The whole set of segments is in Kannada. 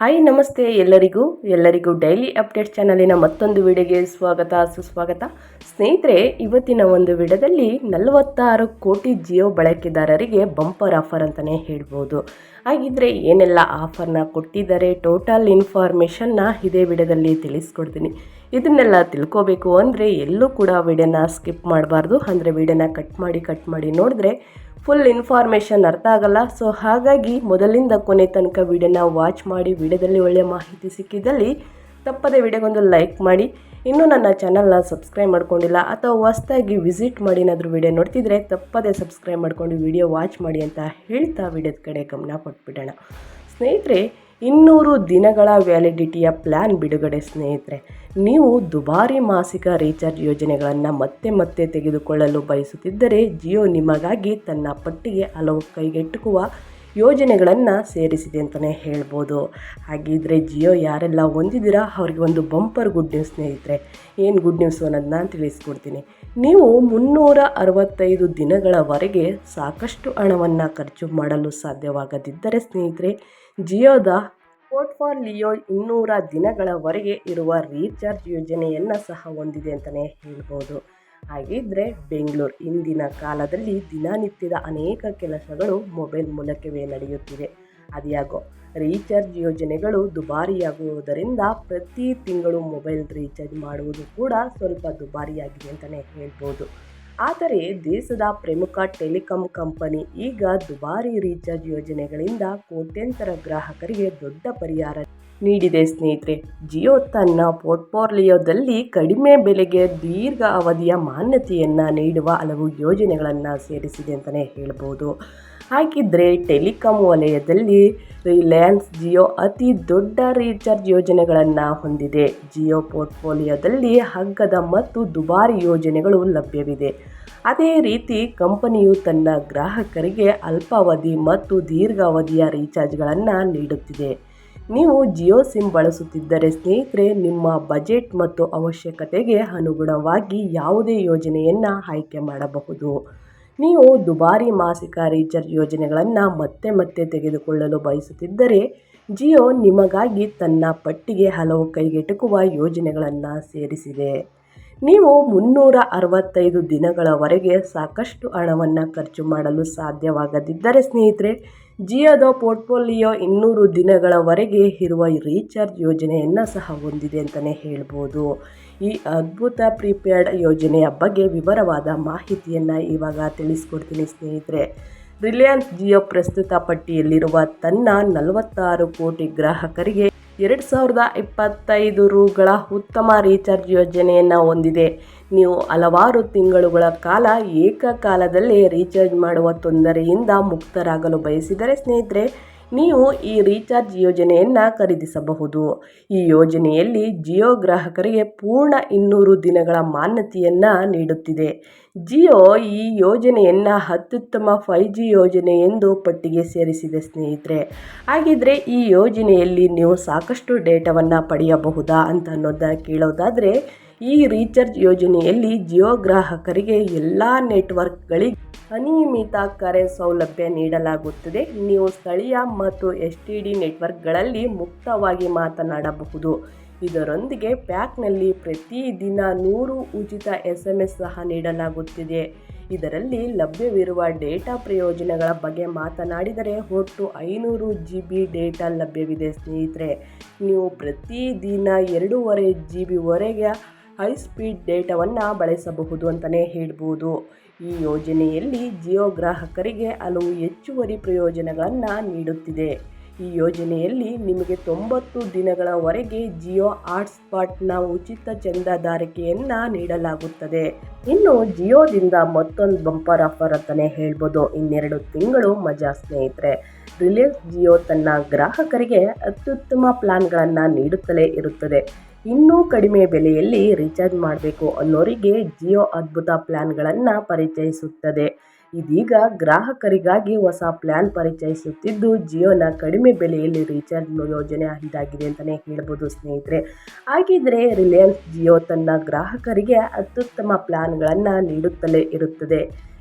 ಹಾಯ್ ನಮಸ್ತೆ ಎಲ್ಲರಿಗೂ. ಎಲ್ಲರಿಗೂ ಡೈಲಿ ಅಪ್ಡೇಟ್ ಚಾನಲಿನ ಮತ್ತೊಂದು ವಿಡಿಯೋಗೆ ಸ್ವಾಗತ, ಸುಸ್ವಾಗತ. ಸ್ನೇಹಿತರೆ, ಇವತ್ತಿನ ಒಂದು ವಿಡಿಯೋದಲ್ಲಿ ನಲವತ್ತಾರು ಕೋಟಿ ಜಿಯೋ ಬಳಕೆದಾರರಿಗೆ ಬಂಪರ್ ಆಫರ್ ಅಂತಲೇ ಹೇಳ್ಬೋದು. ಹಾಗಿದ್ರೆ ಏನೆಲ್ಲ ಆಫರ್ನ ಕೊಟ್ಟಿದ್ದಾರೆ ಟೋಟಲ್ ಇನ್ಫಾರ್ಮೇಷನ್ನ ಇದೇ ವಿಡಿಯೋದಲ್ಲಿ ತಿಳಿಸ್ಕೊಡ್ತೀನಿ. ಇದನ್ನೆಲ್ಲ ತಿಳ್ಕೋಬೇಕು ಅಂದರೆ ಎಲ್ಲೂ ಕೂಡ ವಿಡಿಯೋನ ಸ್ಕಿಪ್ ಮಾಡಬಾರ್ದು. ಅಂದರೆ ವಿಡಿಯೋನ ಕಟ್ ಮಾಡಿ ಕಟ್ ಮಾಡಿ ನೋಡಿದ್ರೆ ಫುಲ್ ಇನ್ಫಾರ್ಮೇಷನ್ ಅರ್ಥ ಆಗಲ್ಲ. ಸೊ ಹಾಗಾಗಿ ಮೊದಲಿಂದ ಕೊನೆ ತನಕ ವಿಡಿಯೋನ ವಾಚ್ ಮಾಡಿ, ವಿಡಿಯೋದಲ್ಲಿ ಒಳ್ಳೆಯ ಮಾಹಿತಿ ಸಿಕ್ಕಿದ್ದಲ್ಲಿ ತಪ್ಪದೆ ವಿಡಿಯೋಗೊಂದು ಲೈಕ್ ಮಾಡಿ. ಇನ್ನೂ ನನ್ನ ಚಾನಲ್ನ ಸಬ್ಸ್ಕ್ರೈಬ್ ಮಾಡ್ಕೊಂಡಿಲ್ಲ ಅಥವಾ ಹೊಸ್ದಾಗಿ ವಿಸಿಟ್ ಮಾಡಿ ಏನಾದರೂ ವಿಡಿಯೋ ನೋಡ್ತಿದ್ರೆ ತಪ್ಪದೆ ಸಬ್ಸ್ಕ್ರೈಬ್ ಮಾಡ್ಕೊಂಡು ವಿಡಿಯೋ ವಾಚ್ ಮಾಡಿ ಅಂತ ಹೇಳ್ತಾ ವಿಡಿಯೋದ ಕಡೆ ಗಮನ ಕೊಟ್ಬಿಡೋಣ. ಸ್ನೇಹಿತರೆ ಇನ್ನೂರು ದಿನಗಳ ವ್ಯಾಲಿಡಿಟಿಯ ಪ್ಲ್ಯಾನ್ ಬಿಡುಗಡೆ ಸ್ನೇಹಿತರೆ. ನೀವು ದುಬಾರಿ ಮಾಸಿಕ ರೀಚಾರ್ಜ್ ಯೋಜನೆಗಳನ್ನು ಮತ್ತೆ ಮತ್ತೆ ತೆಗೆದುಕೊಳ್ಳಲು ಬಯಸುತ್ತಿದ್ದರೆ ಜಿಯೋ ನಿಮಗಾಗಿ ತನ್ನ ಪಟ್ಟಿಗೆ ಹಲವು ಕೈಗೆಟುಕುವ ಯೋಜನೆಗಳನ್ನು ಸೇರಿಸಿದೆ ಅಂತಲೇ ಹೇಳ್ಬೋದು. ಹಾಗಿದ್ರೆ ಜಿಯೋ ಯಾರೆಲ್ಲ ಹೊಂದಿದ್ದೀರಾ ಅವ್ರಿಗೆ ಒಂದು ಬಂಪರ್ ಗುಡ್ ನ್ಯೂಸ್ ಸ್ನೇಹಿತರೆ. ಏನು ಗುಡ್ ನ್ಯೂಸ್ ಅನ್ನೋದನ್ನ ತಿಳಿಸ್ಕೊಡ್ತೀನಿ. ನೀವು ಮುನ್ನೂರ ಅರವತ್ತೈದು ದಿನಗಳವರೆಗೆ ಸಾಕಷ್ಟು ಹಣವನ್ನು ಖರ್ಚು ಮಾಡಲು ಸಾಧ್ಯವಾಗದಿದ್ದರೆ ಸ್ನೇಹಿತರೆ ಜಿಯೋದ ಪೋರ್ಟ್ಫೋಲಿಯೋ ಇನ್ನೂರ ದಿನಗಳವರೆಗೆ ಇರುವ ರೀಚಾರ್ಜ್ ಯೋಜನೆಯನ್ನು ಸಹ ಹೊಂದಿದೆ ಅಂತಲೇ ಹೇಳ್ಬೋದು. ಹಾಗಿದ್ದರೆ ಬೆಂಗಳೂರು ಇಂದಿನ ಕಾಲದಲ್ಲಿ ದಿನನಿತ್ಯದ ಅನೇಕ ಕೆಲಸಗಳು ಮೊಬೈಲ್ ಮೂಲಕವೇ ನಡೆಯುತ್ತಿವೆ. ಅದ್ಯಾಗೋ ರೀಚಾರ್ಜ್ ಯೋಜನೆಗಳು ದುಬಾರಿಯಾಗುವುದರಿಂದ ಪ್ರತಿ ತಿಂಗಳು ಮೊಬೈಲ್ ರೀಚಾರ್ಜ್ ಮಾಡುವುದು ಕೂಡ ಸ್ವಲ್ಪ ದುಬಾರಿಯಾಗಿದೆ ಅಂತಲೇ ಹೇಳ್ಬೋದು. ಆದರೆ ದೇಶದ ಪ್ರಮುಖ ಟೆಲಿಕಾಂ ಕಂಪನಿ ಈಗ ದುಬಾರಿ ರೀಚಾರ್ಜ್ ಯೋಜನೆಗಳಿಂದ ಕೋಟ್ಯಂತರ ಗ್ರಾಹಕರಿಗೆ ದೊಡ್ಡ ಪರಿಹಾರ ನೀಡಿದೆ ಸ್ನೇಹಿತರೆ. ಜಿಯೋ ತನ್ನ ಪೋರ್ಟ್ಫೋಲಿಯೋದಲ್ಲಿ ಕಡಿಮೆ ಬೆಲೆಗೆ ದೀರ್ಘ ಅವಧಿಯ ಮಾನ್ಯತೆಯನ್ನು ನೀಡುವ ಹಲವು ಯೋಜನೆಗಳನ್ನು ಸೇರಿಸಿದೆ ಅಂತಲೇ ಹೇಳ್ಬೋದು. ಹಾಗಿದ್ದರೆ ಟೆಲಿಕಾಂ ವಲಯದಲ್ಲಿ ರಿಲಯನ್ಸ್ ಜಿಯೋ ಅತಿ ದೊಡ್ಡ ರೀಚಾರ್ಜ್ ಯೋಜನೆಗಳನ್ನು ಹೊಂದಿದೆ. ಜಿಯೋ ಪೋರ್ಟ್ಫೋಲಿಯೋದಲ್ಲಿ ಹಗ್ಗದ ಮತ್ತು ದುಬಾರಿ ಯೋಜನೆಗಳು ಲಭ್ಯವಿದೆ. ಅದೇ ರೀತಿ ಕಂಪನಿಯು ತನ್ನ ಗ್ರಾಹಕರಿಗೆ ಅಲ್ಪಾವಧಿ ಮತ್ತು ದೀರ್ಘಾವಧಿಯ ರೀಚಾರ್ಜ್ಗಳನ್ನು ನೀಡುತ್ತಿದೆ. ನೀವು ಜಿಯೋ ಸಿಮ್ ಬಳಸುತ್ತಿದ್ದರೆ ಸ್ನೇಹಿತರೆ, ನಿಮ್ಮ ಬಜೆಟ್ ಮತ್ತು ಅವಶ್ಯಕತೆಗೆ ಅನುಗುಣವಾಗಿ ಯಾವುದೇ ಯೋಜನೆಯನ್ನು ಆಯ್ಕೆ ಮಾಡಬಹುದು. ನೀವು ದುಬಾರಿ ಮಾಸಿಕ ರೀಚಾರ್ಜ್ ಯೋಜನೆಗಳನ್ನು ಮತ್ತೆ ಮತ್ತೆ ತೆಗೆದುಕೊಳ್ಳಲು ಬಯಸುತ್ತಿದ್ದರೆ ಜಿಯೋ ನಿಮಗಾಗಿ ತನ್ನ ಪಟ್ಟಿಗೆ ಹಲವು ಕೈಗೆಟುಕುವ ಯೋಜನೆಗಳನ್ನು ಸೇರಿಸಿದೆ. ನೀವು ಮುನ್ನೂರ ಅರವತ್ತೈದು ದಿನಗಳವರೆಗೆ ಸಾಕಷ್ಟು ಹಣವನ್ನು ಖರ್ಚು ಮಾಡಲು ಸಾಧ್ಯವಾಗದಿದ್ದರೆ ಸ್ನೇಹಿತರೆ ಜಿಯೋದ ಪೋರ್ಟ್ಫೋಲಿಯೋ ಇನ್ನೂರು ದಿನಗಳವರೆಗೆ ಇರುವ ರೀಚಾರ್ಜ್ ಯೋಜನೆಯನ್ನು ಸಹ ಹೊಂದಿದೆ ಅಂತಲೇ ಹೇಳ್ಬೋದು. ಈ ಅದ್ಭುತ ಪ್ರೀಪೇಯ್ಡ್ ಯೋಜನೆಯ ಬಗ್ಗೆ ವಿವರವಾದ ಮಾಹಿತಿಯನ್ನು ಇವಾಗ ತಿಳಿಸ್ಕೊಡ್ತೀನಿ ಸ್ನೇಹಿತರೆ. ರಿಲಯನ್ಸ್ ಜಿಯೋ ಪ್ರಸ್ತುತ ಪಟ್ಟಿಯಲ್ಲಿರುವ ತನ್ನ ನಲವತ್ತಾರು ಕೋಟಿ ಗ್ರಾಹಕರಿಗೆ ಎರಡು ಸಾವಿರದ ಇಪ್ಪತ್ತೈದು ರುಗಳ ಉತ್ತಮ ರೀಚಾರ್ಜ್ ಯೋಜನೆಯನ್ನು ಹೊಂದಿದೆ. ನೀವು ಹಲವಾರು ತಿಂಗಳುಗಳ ಕಾಲ ಏಕಕಾಲದಲ್ಲೇ ರೀಚಾರ್ಜ್ ಮಾಡುವ ತೊಂದರೆಯಿಂದ ಮುಕ್ತರಾಗಲು ಬಯಸಿದರೆ ಸ್ನೇಹಿತರೆ, ನೀವು ಈ ರೀಚಾರ್ಜ್ ಯೋಜನೆಯನ್ನು ಖರೀದಿಸಬಹುದು. ಈ ಯೋಜನೆಯಲ್ಲಿ ಜಿಯೋ ಗ್ರಾಹಕರಿಗೆ ಪೂರ್ಣ ಇನ್ನೂರು ದಿನಗಳ ಮಾನ್ಯತೆಯನ್ನು ನೀಡುತ್ತಿದೆ. ಜಿಯೋ ಈ ಯೋಜನೆಯನ್ನು ಅತ್ಯುತ್ತಮ ಫೈ ಜಿ ಯೋಜನೆ ಎಂದು ಪಟ್ಟಿಗೆ ಸೇರಿಸಿದೆ ಸ್ನೇಹಿತರೆ. ಹಾಗಿದ್ರೆ ಈ ಯೋಜನೆಯಲ್ಲಿ ನೀವು ಸಾಕಷ್ಟು ಡೇಟಾವನ್ನು ಪಡೆಯಬಹುದಾ ಅಂತ ಅನ್ನೋದನ್ನ ಕೇಳೋದಾದರೆ ಈ ರೀಚಾರ್ಜ್ ಯೋಜನೆಯಲ್ಲಿ ಜಿಯೋ ಗ್ರಾಹಕರಿಗೆ ಎಲ್ಲ ನೆಟ್ವರ್ಕ್ಗಳಿಗೆ ಅನಿಯಮಿತ ಕರೆ ಸೌಲಭ್ಯ ನೀಡಲಾಗುತ್ತದೆ. ನೀವು ಸ್ಥಳೀಯ ಮತ್ತು ಎಸ್ ಟಿ ಡಿ ನೆಟ್ವರ್ಕ್ಗಳಲ್ಲಿ ಮುಕ್ತವಾಗಿ ಮಾತನಾಡಬಹುದು. ಇದರೊಂದಿಗೆ ಪ್ಯಾಕ್ನಲ್ಲಿ ಪ್ರತಿದಿನ ನೂರು ಉಚಿತ ಎಸ್ ಎಂ ಎಸ್ ಸಹ ನೀಡಲಾಗುತ್ತಿದೆ. ಇದರಲ್ಲಿ ಲಭ್ಯವಿರುವ ಡೇಟಾ ಪ್ರಯೋಜನಗಳ ಬಗ್ಗೆ ಮಾತನಾಡಿದರೆ ಒಟ್ಟು ಐನೂರು ಜಿ ಬಿ ಡೇಟಾ ಲಭ್ಯವಿದೆ ಸ್ನೇಹಿತರೆ. ನೀವು ಪ್ರತಿದಿನ ಎರಡೂವರೆ ಜಿ ಬಿವರೆಗೆ ಹೈ ಸ್ಪೀಡ್ ಡೇಟಾವನ್ನು ಬಳಸಬಹುದು ಅಂತಲೇ ಹೇಳ್ಬೋದು. ಈ ಯೋಜನೆಯಲ್ಲಿ ಜಿಯೋ ಗ್ರಾಹಕರಿಗೆ ಹಲವು ಹೆಚ್ಚುವರಿ ಪ್ರಯೋಜನಗಳನ್ನು ನೀಡುತ್ತಿದೆ. ಈ ಯೋಜನೆಯಲ್ಲಿ ನಿಮಗೆ ತೊಂಬತ್ತು ದಿನಗಳವರೆಗೆ ಜಿಯೋ ಹಾಟ್ಸ್ಪಾಟ್ನ ಉಚಿತ ಚಂದಾದಾರಿಕೆಯನ್ನು ನೀಡಲಾಗುತ್ತದೆ. ಇನ್ನು ಜಿಯೋದಿಂದ ಮತ್ತೊಂದು ಬಂಪರ್ ಆಫರ್ ಅಂತಲೇ ಹೇಳ್ಬೋದು. ಇನ್ನೆರಡು ತಿಂಗಳು ಮಜಾ ಸ್ನೇಹಿತರೆ. ರಿಲಯನ್ಸ್ ಜಿಯೋ ತನ್ನ ಗ್ರಾಹಕರಿಗೆ ಅತ್ಯುತ್ತಮ ಪ್ಲಾನ್ಗಳನ್ನು ನೀಡುತ್ತಲೇ ಇರುತ್ತದೆ. ಇನ್ನೂ ಕಡಿಮೆ ಬೆಲೆಯಲ್ಲಿ ರೀಚಾರ್ಜ್ ಮಾಡಬೇಕು ಅನ್ನೋರಿಗೆ ಜಿಯೋ ಅದ್ಭುತ ಪ್ಲ್ಯಾನ್ಗಳನ್ನು ಪರಿಚಯಿಸುತ್ತದೆ. ಇದೀಗ ಗ್ರಾಹಕರಿಗಾಗಿ ಹೊಸ ಪ್ಲ್ಯಾನ್ ಪರಿಚಯಿಸುತ್ತಿದ್ದು, ಜಿಯೋನ ಕಡಿಮೆ ಬೆಲೆಯಲ್ಲಿ ರೀಚಾರ್ಜ್ ಯೋಜನೆ ಇದಾಗಿದೆ ಅಂತಲೇ ಹೇಳ್ಬೋದು ಸ್ನೇಹಿತರೆ. ಹಾಗಿದ್ರೆ ರಿಲಯನ್ಸ್ ಜಿಯೋ ತನ್ನ ಗ್ರಾಹಕರಿಗೆ ಅತ್ಯುತ್ತಮ ಪ್ಲ್ಯಾನ್ಗಳನ್ನು ನೀಡುತ್ತಲೇ ಇರುತ್ತದೆ.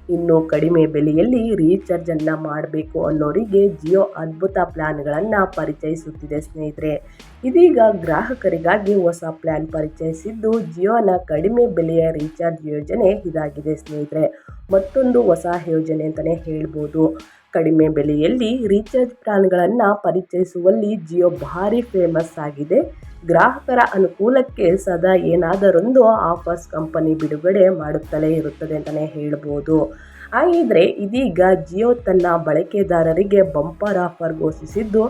ಇನ್ನು ಕಡಿಮೆ ಬೆಲೆಯಲ್ಲಿ ರೀಚಾರ್ಜನ್ನು ಮಾಡಬೇಕು ಅನ್ನೋರಿಗೆ ಜಿಯೋ ಅದ್ಭುತ ಪ್ಲ್ಯಾನ್ಗಳನ್ನು ಪರಿಚಯಿಸುತ್ತಿದೆ ಸ್ನೇಹಿತರೆ. ಇದೀಗ ಗ್ರಾಹಕರಿಗಾಗಿ ಹೊಸ ಪ್ಲ್ಯಾನ್ ಪರಿಚಯಿಸಿದ್ದು ಜಿಯೋನ ಕಡಿಮೆ ಬೆಲೆಯ ರೀಚಾರ್ಜ್ ಯೋಜನೆ ಇದಾಗಿದೆ ಸ್ನೇಹಿತರೆ. ಮತ್ತೊಂದು ಹೊಸ ಯೋಜನೆ ಅಂತಲೇ ಹೇಳ್ಬೋದು. ಕಡಿಮೆ ಬೆಲೆಯಲ್ಲಿ ರೀಚಾರ್ಜ್ ಪ್ಲ್ಯಾನ್ಗಳನ್ನು ಪರಿಚಯಿಸುವಲ್ಲಿ ಜಿಯೋ ಭಾರಿ ಫೇಮಸ್ ಆಗಿದೆ. ಗ್ರಾಹಕರ ಅನುಕೂಲಕ್ಕೆ ಸದಾ ಏನಾದರೊಂದು ಆಫರ್ಸ್ ಕಂಪನಿ ಬಿಡುಗಡೆ ಮಾಡುತ್ತಲೇ ಇರುತ್ತದೆ ಅಂತಲೇ ಹೇಳ್ಬೋದು. ಹಾಗಿದ್ರೆ ಇದೀಗ ಜಿಯೋ ತನ್ನ ಬಳಕೆದಾರರಿಗೆ ಬಂಪರ್ ಆಫರ್ ಘೋಷಿಸಿದ್ದು,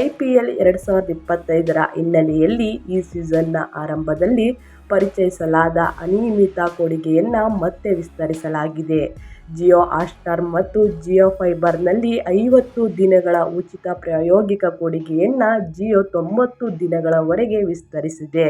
ಐ ಪಿ ಎಲ್ ಎರಡು ಸಾವಿರದ ಇಪ್ಪತ್ತೈದರ ಹಿನ್ನೆಲೆಯಲ್ಲಿ ಈ ಸೀಸನ್ನ ಆರಂಭದಲ್ಲಿ ಪರಿಚಯಿಸಲಾದ ಅನಿಯಮಿತ ಕೊಡುಗೆಯನ್ನು ಮತ್ತೆ ವಿಸ್ತರಿಸಲಾಗಿದೆ. ಜಿಯೋ ಹಾಟ್ಸ್ಟಾರ್ ಮತ್ತು ಜಿಯೋ ಫೈಬರ್ನಲ್ಲಿ ಐವತ್ತು ದಿನಗಳ ಉಚಿತ ಪ್ರಾಯೋಗಿಕ ಕೊಡುಗೆಯನ್ನು ಜಿಯೋ ತೊಂಬತ್ತು ದಿನಗಳವರೆಗೆ ವಿಸ್ತರಿಸಿದೆ.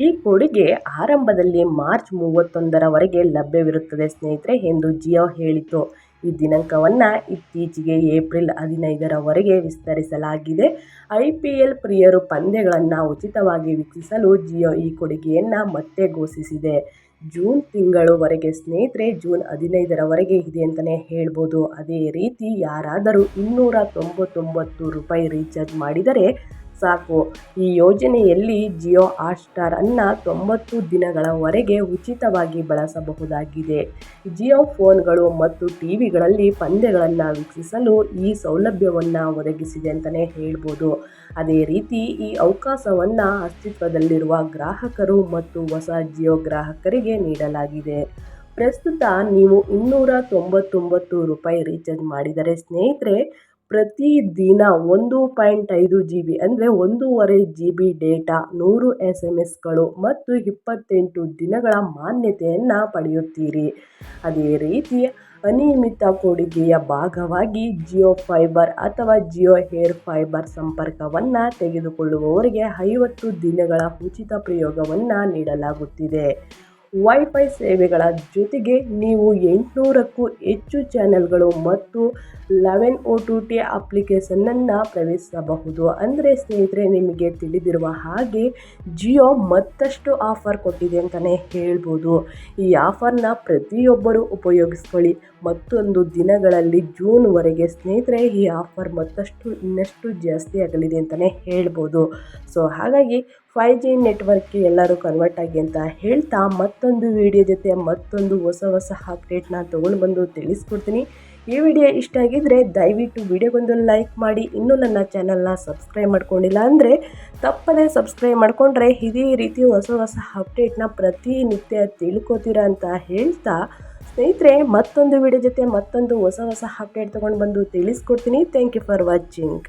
ಈ ಕೊಡುಗೆ ಆರಂಭದಲ್ಲಿ ಮಾರ್ಚ್ ಮೂವತ್ತೊಂದರವರೆಗೆ ಲಭ್ಯವಿರುತ್ತದೆ ಸ್ನೇಹಿತರೆ ಎಂದು ಜಿಯೋ ಹೇಳಿತು. ಈ ದಿನಾಂಕವನ್ನು ಇತ್ತೀಚೆಗೆ ಏಪ್ರಿಲ್ ಹದಿನೈದರವರೆಗೆ ವಿಸ್ತರಿಸಲಾಗಿದೆ. ಐ ಪಿ ಎಲ್ ಪ್ರಿಯರು ಪಂದ್ಯಗಳನ್ನು ಉಚಿತವಾಗಿ ವೀಕ್ಷಿಸಲು ಜಿಯೋ ಈ ಕೊಡುಗೆಯನ್ನು ಮತ್ತೆ ಘೋಷಿಸಿದೆ. ಜೂನ್ ತಿಂಗಳವರೆಗೆ ಸ್ನೇಹಿತರೆ, ಜೂನ್ ಹದಿನೈದರವರೆಗೆ ಇದೆ ಅಂತಲೇ ಹೇಳ್ಬೋದು. ಅದೇ ರೀತಿ ಯಾರಾದರೂ ಇನ್ನೂರ ತೊಂಬತ್ತೊಂಬತ್ತು ರೂಪಾಯಿ ರೀಚಾರ್ಜ್ ಮಾಡಿದರೆ ಸಾಕು. ಈ ಯೋಜನೆಯಲ್ಲಿ ಜಿಯೋ ಹಾಟ್ಸ್ಟಾರನ್ನು ತೊಂಬತ್ತು ದಿನಗಳವರೆಗೆ ಉಚಿತವಾಗಿ ಬಳಸಬಹುದಾಗಿದೆ. ಜಿಯೋ ಫೋನ್ಗಳು ಮತ್ತು ಟಿ ವಿಗಳಲ್ಲಿ ಪಂದ್ಯಗಳನ್ನು ವೀಕ್ಷಿಸಲು ಈ ಸೌಲಭ್ಯವನ್ನು ಒದಗಿಸಿದೆ ಅಂತಲೇ ಹೇಳ್ಬೋದು. ಅದೇ ರೀತಿ ಈ ಅವಕಾಶವನ್ನು ಅಸ್ತಿತ್ವದಲ್ಲಿರುವ ಗ್ರಾಹಕರು ಮತ್ತು ಹೊಸ ಜಿಯೋ ಗ್ರಾಹಕರಿಗೆ ನೀಡಲಾಗಿದೆ. ಪ್ರಸ್ತುತ ನೀವು ಇನ್ನೂರ ತೊಂಬತ್ತೊಂಬತ್ತು ರೂಪಾಯಿ ರೀಚಾರ್ಜ್ ಮಾಡಿದರೆ ಸ್ನೇಹಿತರೆ ಪ್ರತಿದಿನ ಒಂದು ಪಾಯಿಂಟ್ ಐದು ಜಿ ಬಿ ಅಂದರೆ ಒಂದೂವರೆ ಜಿ ಬಿ ಡೇಟಾ, ನೂರು ಎಸ್ ಎಂ ಎಸ್ಗಳು ಮತ್ತು ಇಪ್ಪತ್ತೆಂಟು ದಿನಗಳ ಮಾನ್ಯತೆಯನ್ನು ಪಡೆಯುತ್ತೀರಿ. ಅದೇ ರೀತಿ ಅನಿಯಮಿತ ಕೊಡುಗೆಯ ಭಾಗವಾಗಿ ಜಿಯೋ ಫೈಬರ್ ಅಥವಾ ಜಿಯೋ ಹೇರ್ ಫೈಬರ್ ಸಂಪರ್ಕವನ್ನು ತೆಗೆದುಕೊಳ್ಳುವವರಿಗೆ ಐವತ್ತು ದಿನಗಳ ಉಚಿತ ಪ್ರಯೋಗವನ್ನು ನೀಡಲಾಗುತ್ತಿದೆ. ವೈಫೈ ಸೇವೆಗಳ ಜೊತೆಗೆ ನೀವು ಎಂಟುನೂರಕ್ಕೂ ಹೆಚ್ಚು ಚಾನೆಲ್ಗಳು ಮತ್ತು ಲೆವೆನ್ ಓ ಟು ಟಿ ಅಪ್ಲಿಕೇಶನನ್ನು ಪ್ರವೇಶಿಸಬಹುದು. ಅಂದರೆ ಸ್ನೇಹಿತರೆ, ನಿಮಗೆ ತಿಳಿದಿರುವ ಹಾಗೆ ಜಿಯೋ ಮತ್ತಷ್ಟು ಆಫರ್ ಕೊಟ್ಟಿದೆ ಅಂತಲೇ ಹೇಳ್ಬೋದು. ಈ ಆಫರ್ನ ಪ್ರತಿಯೊಬ್ಬರೂ ಉಪಯೋಗಿಸ್ಕೊಳ್ಳಿ. ಮತ್ತೊಂದು ದಿನಗಳಲ್ಲಿ ಜೂನ್ವರೆಗೆ ಸ್ನೇಹಿತರೆ, ಈ ಆಫರ್ ಮತ್ತಷ್ಟು ಇನ್ನಷ್ಟು ಜಾಸ್ತಿ ಆಗಲಿದೆ ಅಂತಲೇ ಹೇಳ್ಬೋದು. ಸೊ ಹಾಗಾಗಿ ಫೈವ್ ಜಿ ನೆಟ್ವರ್ಕ್ಗೆ ಎಲ್ಲರೂ ಕನ್ವರ್ಟ್ ಆಗಿ ಅಂತ ಹೇಳ್ತಾ ಮತ್ತೊಂದು ವಿಡಿಯೋ ಜೊತೆ ಮತ್ತೊಂದು ಹೊಸ ಹೊಸ ಅಪ್ಡೇಟ್ನ ತೊಗೊಂಡು ಬಂದು ತಿಳಿಸ್ಕೊಡ್ತೀನಿ. ಈ ವಿಡಿಯೋ ಇಷ್ಟ ಆಗಿದ್ದರೆ ದಯವಿಟ್ಟು ವಿಡಿಯೋಗೊಂದು ಲೈಕ್ ಮಾಡಿ. ಇನ್ನೂ ನನ್ನ ಚಾನಲ್ನ ಸಬ್ಸ್ಕ್ರೈಬ್ ಮಾಡ್ಕೊಂಡಿಲ್ಲ ಅಂದರೆ ತಪ್ಪದೇ ಸಬ್ಸ್ಕ್ರೈಬ್ ಮಾಡಿಕೊಂಡ್ರೆ ಇದೇ ರೀತಿ ಹೊಸ ಹೊಸ ಅಪ್ಡೇಟ್ನ ಪ್ರತಿನಿತ್ಯ ತಿಳ್ಕೊತೀರಾ ಅಂತ ಹೇಳ್ತಾ ಸ್ನೇಹಿತರೆ, ಮತ್ತೊಂದು ವಿಡಿಯೋ ಜೊತೆ ಮತ್ತೊಂದು ಹೊಸ ಹೊಸ ಅಪ್ಡೇಟ್ ತೊಗೊಂಡು ಬಂದು ತಿಳಿಸ್ಕೊಡ್ತೀನಿ. Thank you for watching